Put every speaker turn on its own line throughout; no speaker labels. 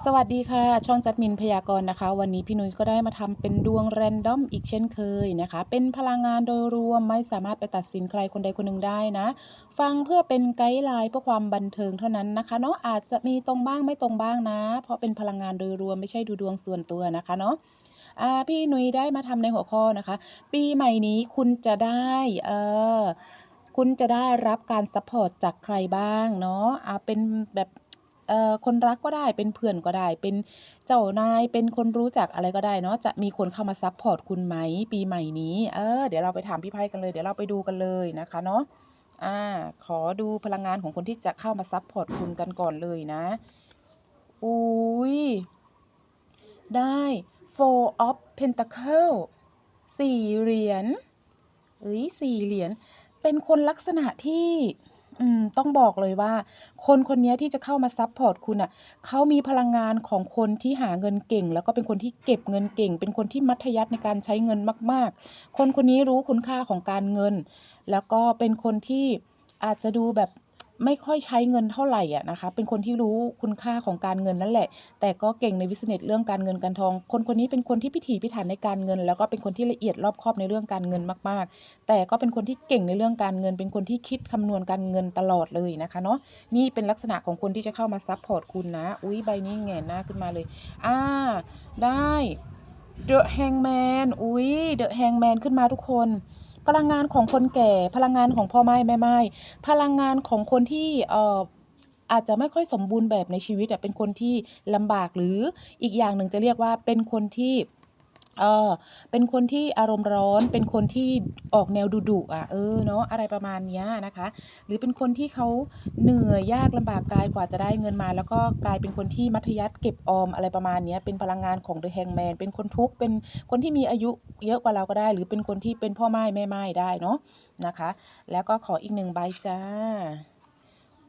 สวัสดีค่ะ ช่องจัดมินพยากรณ์นะคะ วันนี้พี่นุ้ยก็ได้มาทำเป็นดวงแรนดอมอีกเช่นเคยนะคะ เป็นพลังงานโดยรวมไม่สามารถไปตัดสินใครคนใดคนหนึ่งได้นะ ฟังเพื่อเป็นไกด์ไลน์เพื่อความบันเทิงเท่านั้นนะคะเนาะอาจจะมีตรงบ้างไม่ตรงบ้างนะ เพราะเป็นพลังงานโดยรวมไม่ใช่ดูดวงส่วนตัวนะคะเนาะพี่นุ้ยได้มาทำในหัวข้อนะคะ ปีใหม่นี้คุณจะได้เออคุณจะได้รับการซัพพอร์ตจากใครบ้างเนาะอ่าเป็นแบบ เอ่อคนรักก็ได้ เป็นเพื่อนก็ได้ เป็นเจ้านาย เป็นคนรู้จักอะไรก็ได้เนาะ จะมีคนเข้ามาซัพพอร์ตคุณไหมปีใหม่นี้ เออ เดี๋ยวเราไปถามพี่ไพ่กันเลย เดี๋ยวเราไปดูกันเลยนะคะเนาะ อ่า ขอดูพลังงานของคนที่จะเข้ามาซัพพอร์ตคุณกันก่อนเลยนะ อุ้ย ได้ four of pentacle สี่เหรียญเอ้ยสี่เหรียญ เป็นคนลักษณะที่ อืม ต้องบอกเลยว่า คนคนเนี้ยที่จะเข้ามาซัปพอร์ตคุณอะ เขามีพลังงานของคนที่หาเงินเก่ง แล้วก็เป็นคนที่เก็บเงินเก่ง เป็นคนที่มัธยัสถ์ในการใช้เงินมาก ๆ คนคนนี้รู้คุณค่าของการเงิน แล้วก็เป็นคนที่อาจจะดูแบบ ไม่ค่อยใช้เงินเท่าไหร่อะนะคะ เป็นคนที่รู้คุณค่าของการเงินนั่นแหละ แต่ก็เก่งในวิสเนสเรื่องการเงินการทอง คนคนนี้เป็นคนที่พิถีพิถันในการเงิน แล้วก็เป็นคนที่ละเอียดรอบคอบในเรื่องการเงินมาก ๆ แต่ก็เป็นคนที่เก่งในเรื่องการเงิน เป็นคนที่คิดคำนวณการเงินตลอดเลยนะคะเนาะ นี่เป็นลักษณะของคนที่จะเข้ามาซัพพอร์ตคุณนะ อุ๊ยใบนี้แงนหน้าขึ้นมาเลย อ่า ได้ The Hangman อุ๊ย The Hangman ขึ้นมาทุกคน พลังงานของคนแก่ พลังงานของพ่อไม้แม่ไม้พลังงานของคนที่เอ่ออาจจะไม่ค่อยสมบูรณ์แบบในชีวิตอะเป็นคนที่ลำบากหรืออีกอย่างหนึ่งจะเรียกว่าเป็นคนที่ เออเป็นคนที่อารมณ์ร้อน เป็นคนที่ออกแนวดุๆอะเออ เนาะ อะไรประมาณเนี้ยนะคะ หรือเป็นคนที่เขาเหนื่อยยากลำบากกายกว่าจะได้เงินมา แล้วก็กลายเป็นคนที่มัธยัสถ์เก็บออมอะไรประมาณเนี้ย เป็นพลังงานของ The Hangman เป็นคนทุกข์ เป็นคนที่มีอายุเยอะกว่าเราก็ได้ หรือเป็นคนที่เป็นพ่อไม้แม่ไม้ได้เนาะ นะคะ แล้วก็ขออีกหนึ่งใบจ้า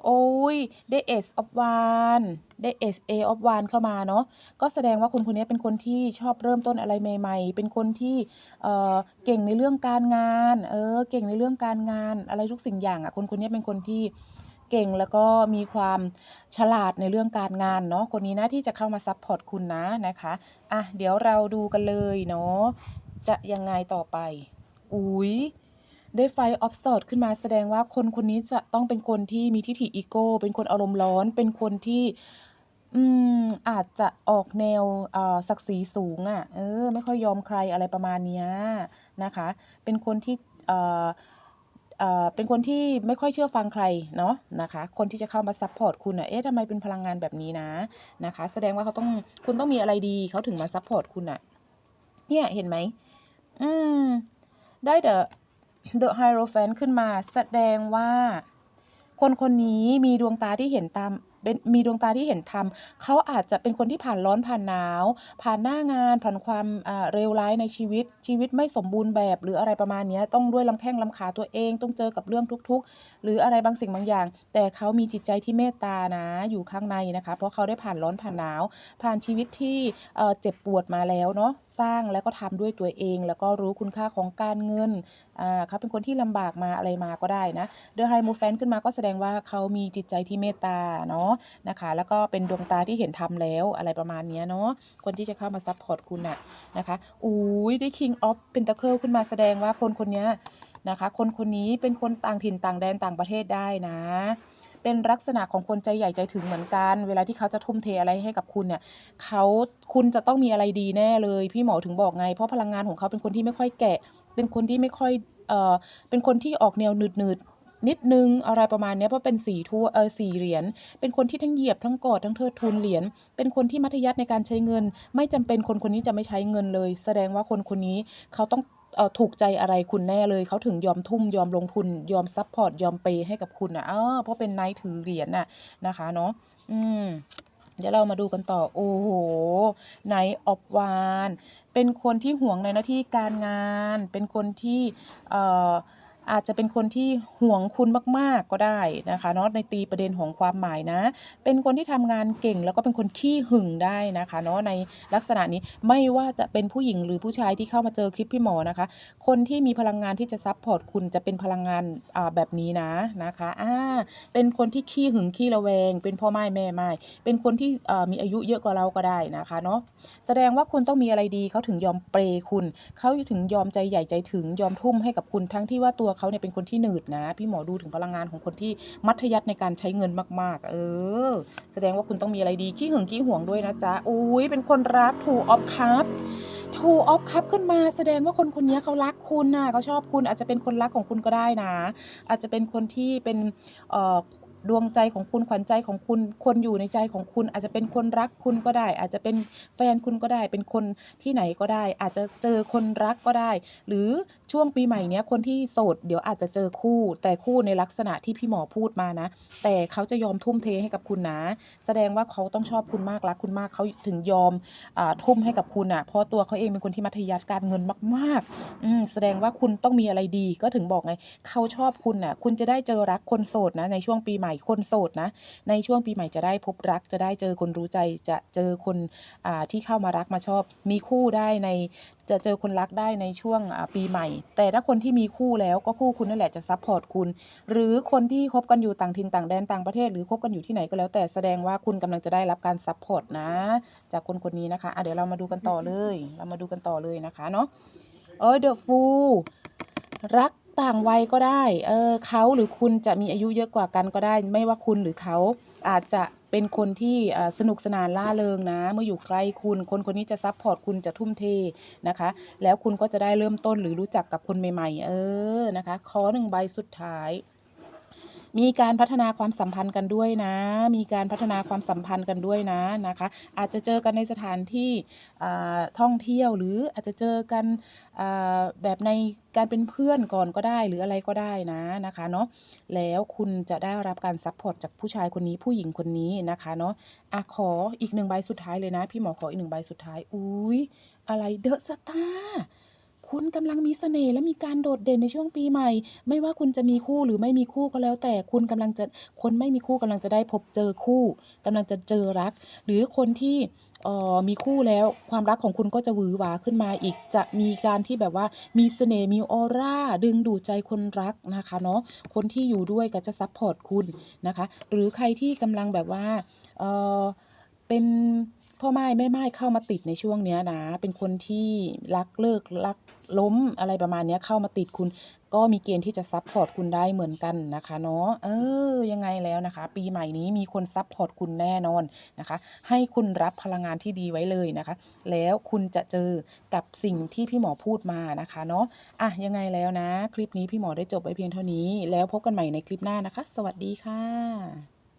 โอ้ยได้ Ace of Wands ได้ Ace A of Wands เข้ามาเนาะก็แสดงว่าคนคนนี้เป็นคนที่ชอบเริ่มต้นอะไรใหม่ ๆ เป็นคนที่เอ่อเก่งในเรื่องการงานเออเก่งในเรื่องการงานอะไรทุกสิ่งอย่างอะคนคนนี้เป็นคนที่เก่งแล้วก็มีความฉลาดในเรื่องการงานเนาะคนนี้นะที่จะเข้ามาซัปพอร์ตคุณนะนะคะอะเดี๋ยวเราดูกันเลยเนาะจะยังไงต่อไป อุ๊ย ได้ไฟออฟสอดขึ้นมาแสดงว่าคนคนนี้จะต้องเป็นคนที่มีทิฐิอีโก้ เป็นคนอารมณ์ร้อน เป็นคนที่อืมอาจจะออกแนวเอ่อศักดิ์ศรีสูงอะเออไม่ค่อยยอมใครอะไรประมาณเนี้ยนะคะ เป็นคนที่เอ่อเอ่อเป็นคนที่ไม่ค่อยเชื่อฟังใครเนาะนะคะ คนที่จะเข้ามาซัปพอร์ตคุณอะเอ๊ะทำไมเป็นพลังงานแบบนี้นะนะคะ แสดงว่าเขาต้องคุณต้องมีอะไรดีเขาถึงมาซัปพอร์ตคุณอะเนี่ยเห็นไหมอืมได้เดอะ The Hierophant ขึ้นมาแสดงว่า คนคนนี้มีดวงตาที่เห็นตามเป็นมีดวงตาที่เห็นธรรมเขาอาจจะเป็นคนที่ผ่านร้อนผ่านหนาว ผ่านหน้างานผ่านความอ่าเลวร้ายในชีวิต ชีวิตไม่สมบูรณ์แบบหรืออะไรประมาณนี้ต้องด้วยลำแข้งลำขาตัวเอง ต้องเจอกับเรื่องทุกๆ หรืออะไรบางสิ่งบางอย่าง แต่เขามีจิตใจที่เมตตานะอยู่ข้างในนะคะ เพราะเขาได้ผ่านร้อนผ่านหนาว ผ่านชีวิตที่เจ็บปวดมาแล้วเนาะสร้างแล้วก็ทำด้วยตัวเอง แล้วก็รู้คุณค่าของการเงินเขาเป็นคนที่ลำบากมาอะไรมาก็ได้นะเดอะไฮโมแฟนขึ้นมาก็แสดงว่าเขามีจิตใจที่เมตตาเนาะนะคะ แล้วก็เป็นดวงตาที่เห็นธรรมแล้วอะไรประมาณนี้เนาะคนที่จะเข้ามาซัพพอร์ตคุณน่ะนะคะอุ้ยได้ King of Pentacle ขึ้นมาแสดงว่าคนคนนี้นะคะ คนคนนี้เป็นคนต่างถิ่นต่างแดนต่างประเทศได้นะเป็นลักษณะของคนใจใหญ่ใจถึงเหมือนกัน เวลาที่เขาจะทุ่มเทอะไรให้กับคุณเนี่ยเขาคุณจะต้องมีอะไรดีแน่เลย พี่หมอถึงบอกไง เพราะพลังงานของเขาเป็นคนที่ไม่ค่อยแกะ เป็นคนที่ไม่ค่อยเอ่อเป็นคนที่ออกแนวหนืดๆนิดนึงอะไรประมาณนี้เพราะเป็นสีทั่วเออสีเหรียญเป็นคนที่ทั้งเหยียบทั้งกอดทั้งเทิดทูนเหรียญเป็นคนที่มัธยัสถ์ในการใช้เงิน ไม่จำเป็นคนคนนี้จะไม่ใช้เงินเลย แสดงว่าคนคนนี้เขาต้องเอ่อถูกใจอะไรคุณแน่เลยเขาถึงยอมทุ่มยอมลงทุน ยอมซัพพอร์ตยอมเปย์ให้กับคุณอะอ้อเพราะเป็นไนท์ถือเหรียญน่ะนะคะเนาะอืมเดี๋ยวเรามาดูกันต่อ โอ้โหไนท์ออฟวาน เป็นคนที่ห่วงในหน้าที่การงาน เป็นคนที่เอาจจะเป็นคนที่ห่วงคุณมาก ๆ ก็ได้นะคะเนาะในตีประเด็นของความหมายนะ เป็นคนที่ทำงานเก่งแล้วก็เป็นคนขี้หึงได้นะคะเนาะในลักษณะนี้ไม่ว่าจะเป็นผู้หญิงหรือผู้ชายที่เข้ามาเจอคลิปพี่หมอนะคะ คนที่มีพลังงานที่จะซัปพอร์ตคุณจะเป็นพลังงานแบบนี้นะนะคะอ่าเป็นคนที่ขี้หึงขี้ระแวง เป็นพ่อไม้แม่ไม้เป็นคนที่มีอายุเยอะกว่าเราก็ได้นะคะเนาะแสดงว่าคุณต้องมีอะไรดีเขาถึงยอมเปย์คุณเขาถึงยอมใจใหญ่ใจถึงยอมทุ่มให้กับคุณทั้งที่ว่าตัวเขาเนี่ยเป็นคนที่หนืดนะ พี่หมอดูถึงพลังงานของคนที่มัธยัติในการใช้เงินมาก ๆ เออ แสดงว่าคุณต้องมีอะไรดีขี้หึงขี้หวงด้วยนะจ๊ะอุ้ยเป็นคนรัก Two of Cups Two of Cups ขึ้นมาแสดงว่าคนคนนี้เขารักคุณน่ะเขาชอบคุณอาจจะเป็นคนรักของคุณก็ได้นะ อาจจะเป็นคนที่เป็นเอ่อ ดวงใจของคุณขวัญใจของคุณ คนอยู่ในใจของคุณ อาจจะเป็นคนรักคุณก็ได้ อาจจะเป็นแฟนคุณก็ได้ เป็นคนที่ไหนก็ได้ อาจจะเจอคนรักก็ได้ หรือช่วงปีใหม่เนี้ยคนที่โสดเดี๋ยวอาจจะเจอคู่ แต่คู่ในลักษณะที่พี่หมอพูดมานะ แต่เขาจะยอมทุ่มเทให้กับคุณนะ แสดงว่าเขาต้องชอบคุณมากรักคุณมากเขาถึงยอมอทุ่มให้กับคุณน่ะ เพราะตัวเขาเองเป็นคนที่มัธยัสถ์การเงินมากๆอืมแสดงว่าคุณต้องมีอะไรดีก็ถึงบอกไงเขาชอบคุณน่ะ คุณจะได้เจอรักคนโสดนะในช่วงปีใหม่คนโสดนะ ในช่วงปีใหม่จะได้พบรักจะได้เจอคนรู้ใจจะเจอคนอที่เข้ามารักมาชอบ มีคู่ได้ในจะเจอคนรักได้ในช่วงปีใหม่ แต่ถ้าคนที่มีคู่แล้วก็คู่คุณนั่นแหละจะซัปพอร์ตคุณ หรือคนที่คบกันอยู่ต่างถิ่นต่างแดนต่างประเทศ หรือคบกันอยู่ที่ไหนก็แล้ว แต่แสดงว่าคุณกำลังจะได้รับการซัปพอร์ตนะ จากคนคนนี้นะคะอ่าเดี๋ยวเรามาดูกันต่อเลย เรามาดูกันต่อเลยนะคะเนาะเออ The Fool รัก ต่างวัยก็ได้เออเขาหรือคุณจะมีอายุเยอะกว่ากันก็ได้ ไม่ว่าคุณหรือเขาอาจจะเป็นคนที่สนุกสนานล่าเริงนะ เมื่ออยู่ใกล้คุณ คนคนนี้จะซัพพอร์ตคุณจะทุ่มเทนะคะ แล้วคุณก็จะได้เริ่มต้นหรือรู้จักกับคนใหม่ ๆ เออนะคะขอหนึ่งใบสุดท้าย มีการพัฒนาความสัมพันธ์กันด้วยนะ มีการพัฒนาความสัมพันธ์กันด้วยนะนะคะ อาจจะเจอกันในสถานที่ท่องเที่ยวหรืออาจจะเจอกันแบบในการเป็นเพื่อนก่อนก็ได้หรืออะไรก็ได้นะนะคะเนาะแล้วคุณจะได้รับการซัปพอร์ตจากผู้ชายคนนี้ผู้หญิงคนนี้นะคะเนาะอะขออีก1ใบสุดท้ายเลยนะ พี่หมอขออีก1ใบสุดท้ายอุ๊ยอะไร The Star คุณกำลังมีเสน่ห์และมีการโดดเด่นในช่วงปีใหม่ ไม่ว่าคุณจะมีคู่หรือไม่มีคู่ก็แล้ว แต่คุณกำลังจะคนไม่มีคู่กำลังจะได้พบเจอคู่กำลังจะเจอรัก หรือคนที่มีคู่แล้วความรักของคุณก็จะหวือหวาขึ้นมาอีก จะมีการที่แบบว่ามีเสน่ห์มีออร่า ดึงดูดใจคนรักนะคะเนาะคนที่อยู่ด้วยก็จะซัปพอร์ตคุณนะคะ หรือใครที่กำลังแบบว่าเเป็น พ่อไม่แม่ไม่เข้ามาติดในช่วงเนี้ยนะ เป็นคนที่รักเลิกรักล้มอะไรประมาณเนี้ยเข้ามาติดคุณ ก็มีเกณฑ์ที่จะซัปพอร์ตคุณได้เหมือนกันนะคะเนาะเออยังไงแล้วนะคะ ปีใหม่นี้มีคนซัปพอร์ตคุณแน่นอนนะคะ ให้คุณรับพลังงานที่ดีไว้เลยนะคะ แล้วคุณจะเจอกับสิ่งที่พี่หมอพูดมานะคะเนาะอะยังไงแล้วนะ คลิปนี้พี่หมอได้จบไว้เพียงเท่านี้ แล้วพบกันใหม่ในคลิปหน้านะคะ สวัสดีค่ะ